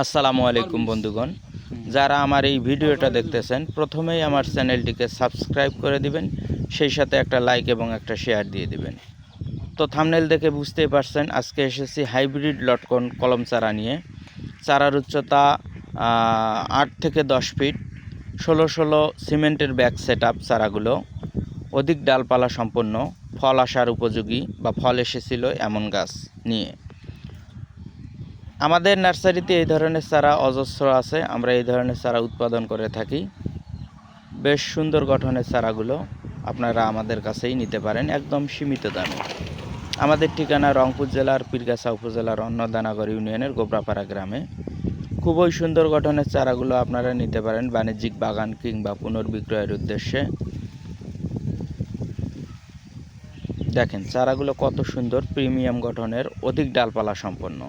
আসসালামু আলাইকুম বন্ধুগণ। যারা আমার এই ভিডিওটা দেখতেছেন প্রথমেই আমার চ্যানেলটিকে সাবস্ক্রাইব করে দিবেন সেই সাথে একটা লাইক এবং একটা শেয়ার দিয়ে দিবেন। তো থামনেল দেখে বুঝতেই পারছেন আজকে এসেছি হাইব্রিড লটকন কলম চারা নিয়ে। চারার উচ্চতা আট থেকে দশ ফিট ষোলো ষোলো সিমেন্টের ব্যাগ সেট আপ চারাগুলো। অধিক ডালপালা সম্পন্ন ফল আসার উপযোগী বা ফল এসেছিল এমন গাছ নিয়ে। আমাদের নার্সারিতে এই ধরনের চারা অজস্র আছে, আমরা এই ধরনের চারা উৎপাদন করে থাকি। বেশ সুন্দর গঠনের চারাগুলো আপনারা আমাদের কাছেই নিতে পারেন, একদম সীমিত দামে। আমাদের ঠিকানা রংপুর জেলার পীরগাছা উপজেলার অন্নদানাগর ইউনিয়নের গোবরাপাড়া গ্রামে। খুবই সুন্দর গঠনের চারাগুলো আপনারা নিতে পারেন বাণিজ্যিক বাগান কিংবা পুনর্বিক্রয়ের উদ্দেশ্যে। দেখেন, চারাগুলো কত সুন্দর, প্রিমিয়াম গঠনের, অধিক ডালপালা সম্পন্ন।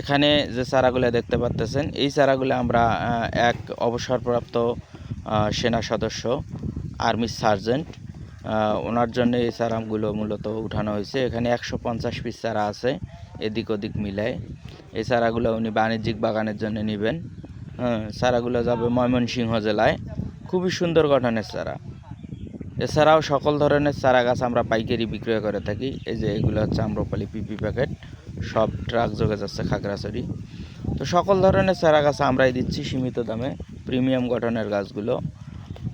এখানে যে চারাগুলো দেখতে পাচ্তেছেন এই চারাগুলো আমরা এক অবসরপ্রাপ্ত সেনা সদস্য, আর্মি সার্জেন্ট ওনার জন্য এই চারাগুলো মূলত উঠানো হয়েছে। এখানে একশো পঞ্চাশ পিস চারা আছে, এদিক ওদিক মিলায়। এই চারাগুলো উনি বাণিজ্যিক বাগানের জন্য নেবেন। হ্যাঁ চারাগুলো যাবে ময়মনসিংহ জেলায়। খুবই সুন্দর গঠনের চারা। এছাড়াও সকল ধরনের চারা গাছ আমরা পাইকারি বিক্রয় করে থাকি। এই যে এগুলো হচ্ছে আম্রপালি পিপি প্যাকেট। সব ট্রাক যোগে যাচ্ছে খাগড়াছড়ি। তো সকল ধরনের চারা গাছ আমরাই দিচ্ছি সীমিত দামে প্রিমিয়াম গঠনের গাছগুলো।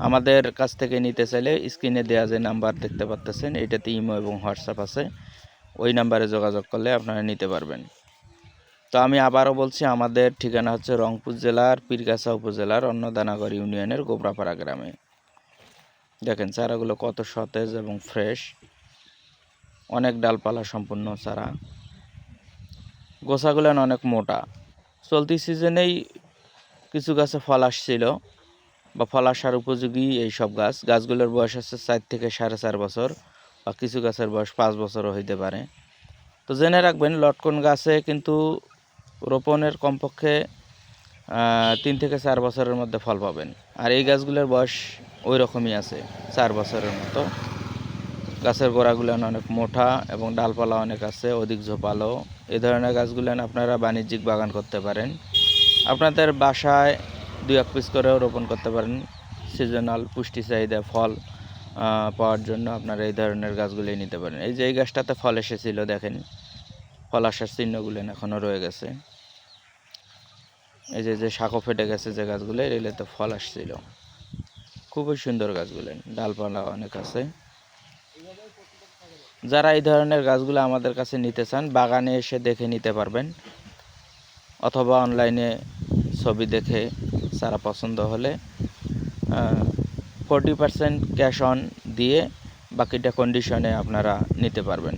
আমাদের কাছ থেকে নিতে চাইলে স্ক্রিনে দেওয়া যে নাম্বার দেখতে পাচ্তেছেন এটাতে ইমো এবং হোয়াটসঅ্যাপ আছে। ওই নাম্বারে যোগাযোগ করলে আপনারা নিতে পারবেন। তো আমি আবারও বলছি, আমাদের ঠিকানা হচ্ছে রংপুর জেলার পীরগাছা উপজেলার অন্নদানাগর ইউনিয়নের গোবরাপাড়া গ্রামে। দেখেন চারাগুলো কত সতেজ এবং ফ্রেশ অনেক ডালপালা সম্পূর্ণ চারা। গোছাগুলো অনেক মোটা। চলতি সিজনেই কিছু গাছে ফল আসছিল বা ফল আসার উপযোগী এই সব গাছ। গাছগুলোর বয়স হচ্ছে চার থেকে সাড়ে চার বছর বা কিছু গাছের বয়স পাঁচ বছরও হইতে পারে। তো জেনে রাখবেন, লটকন গাছে কিন্তু রোপণের কমপক্ষে তিন থেকে চার বছরের মধ্যে ফল পাবেন। আর এই গাছগুলোর বয়স ওই রকমই আছে, চার বছরের মতো। গাছের গোড়াগুলো অনেক মোটা এবং ডালপালা অনেক আছে, অধিক ঝোপালো। এই ধরনের গাছগুলো আপনারা বাণিজ্যিক বাগান করতে পারেন। আপনাদের বাসায় দুই এক পিস করেও রোপণ করতে পারেন। সিজনাল পুষ্টি চাহিদা ফল পাওয়ার জন্য আপনারা এই ধরনের গাছগুলি নিতে পারেন। এই যে এই গাছটাতে ফল এসেছিল, দেখেন। ফল আসার চিহ্নগুলো এখনও রয়ে গেছে। এই যে যে শাখো ফেটে গেছে যে গাছগুলো এগুলোতে ফল আসছিল। খুবই সুন্দর গাছগুলো। ডালপালা অনেক আছে। যারা এই ধরনের গাছগুলো আমাদের কাছে নিতে চান, বাগানে এসে দেখে নিতে পারবেন। অথবা অনলাইনে ছবি দেখে সারা পছন্দ হলে ফোরটি পার্সেন্ট ক্যাশ অন দিয়ে বাকিটা কন্ডিশনে আপনারা নিতে পারবেন।